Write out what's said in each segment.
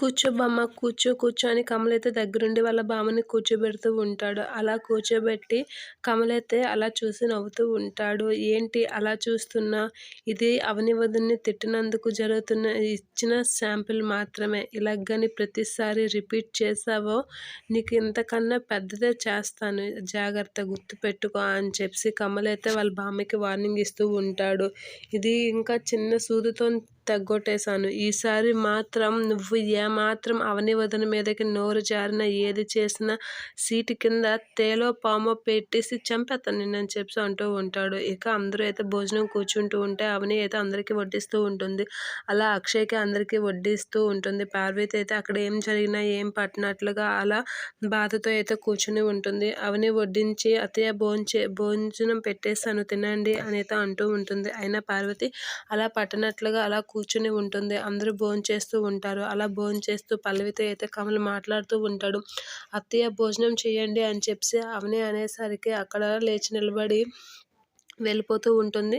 కూర్చో బామ్మ కూర్చో కూర్చో అని కమలైతే దగ్గరుండి వాళ్ళ బామ్మని కూర్చోబెడుతూ ఉంటాడు. అలా కూర్చోబెట్టి కమలైతే అలా చూసి నవ్వుతూ ఉంటాడు. ఏంటి అలా చూస్తున్నా? ఇది అవని వదిన్ని తిట్టినందుకు జరుగుతున్న ఇచ్చిన శాంపిల్ మాత్రమే. ఇలాగని ప్రతిసారి రిపీట్ చేసావో నీకు ఇంతకన్నా పెద్దదే చేస్తాను. జాగ్రత్త గుర్తుపెట్టుకో అని చెప్పి కమలైతే వాళ్ళ బామ్మకి వార్నింగ్ ఇస్తూ ఉంటాడు. ఇది ఇంకా చిన్న సూదుతో తగ్గొట్టేశాను. ఈసారి మాత్రం నువ్వు ఏమాత్రం అవనివదన మీదకి నోరు జారిన ఏది చేసినా సీటు కింద తేలో పామో పెట్టేసి చంపేస్తాను నిన్నని చెప్పి అంటూ ఉంటాడు. ఇక అందరూ అయితే భోజనం కూర్చుంటూ ఉంటే అవని అయితే అందరికీ వడ్డిస్తూ ఉంటుంది. అలా అక్షయ్కి అందరికీ వడ్డిస్తూ ఉంటుంది. పార్వతి అయితే అక్కడ ఏం జరిగినా ఏం పట్టినట్లుగా అలా బాధతో అయితే కూర్చుని ఉంటుంది. అవని వడ్డించి అతయ్య భోంచే భోజనం పెట్టేస్తాను తినండి అని అయితే అంటూ ఉంటుంది. అయినా పార్వతి అలా పట్టనట్లుగా అలా కూర్చుని ఉంటుంది. అందరూ భోంచేస్తూ ఉంటారు. అలా భోంచేస్తూ పల్లవితో అయితే కమల్ మాట్లాడుతూ ఉంటాడు. అత్తయ్య భోజనం చేయండి అని చెప్పి అవని అనేసరికి అక్కడ లేచి నిలబడి వెళ్ళిపోతూ ఉంటుంది.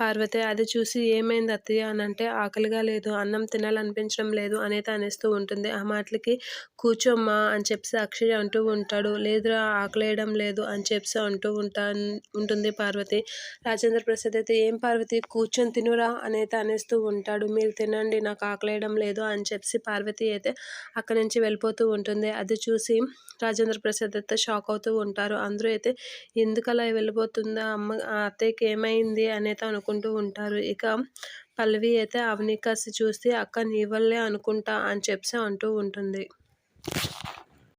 పార్వతి అది చూసి ఏమైంది అత్తయ్య అని అంటే ఆకలిగా లేదు అన్నం తినాలనిపించడం లేదు అనేది అనేస్తూ ఉంటుంది. ఆ మాటలకి కూర్చోమ్మా అని చెప్పి అక్షయ్ అంటూ ఉంటాడు. లేదురా ఆకలేయడం లేదు అని చెప్పి అంటూ ఉంటా ఉంటుంది పార్వతి. రాజేంద్ర ప్రసాద్ అయితే ఏం పార్వతి కూర్చొని తినురా అనేది అనేస్తూ ఉంటాడు. మీరు తినండి నాకు ఆకలేయడం లేదు అని చెప్పి పార్వతి అయితే అక్కడి నుంచి వెళ్ళిపోతూ ఉంటుంది. అది చూసి రాజేంద్ర ప్రసాద్ అయితే షాక్ అవుతూ ఉంటారు. అందరూ అయితే ఎందుకలా వెళ్ళిపోతుందా అమ్మ అత్తయ్యకి ఏమైంది అనేది అనుకుంటూ ఉంటారు. ఇక పల్లవి అయితే అవని కాసి చూసి అక్క నీ వల్లే అనుకుంటా అని చెప్పి అంటూ ఉంటుంది.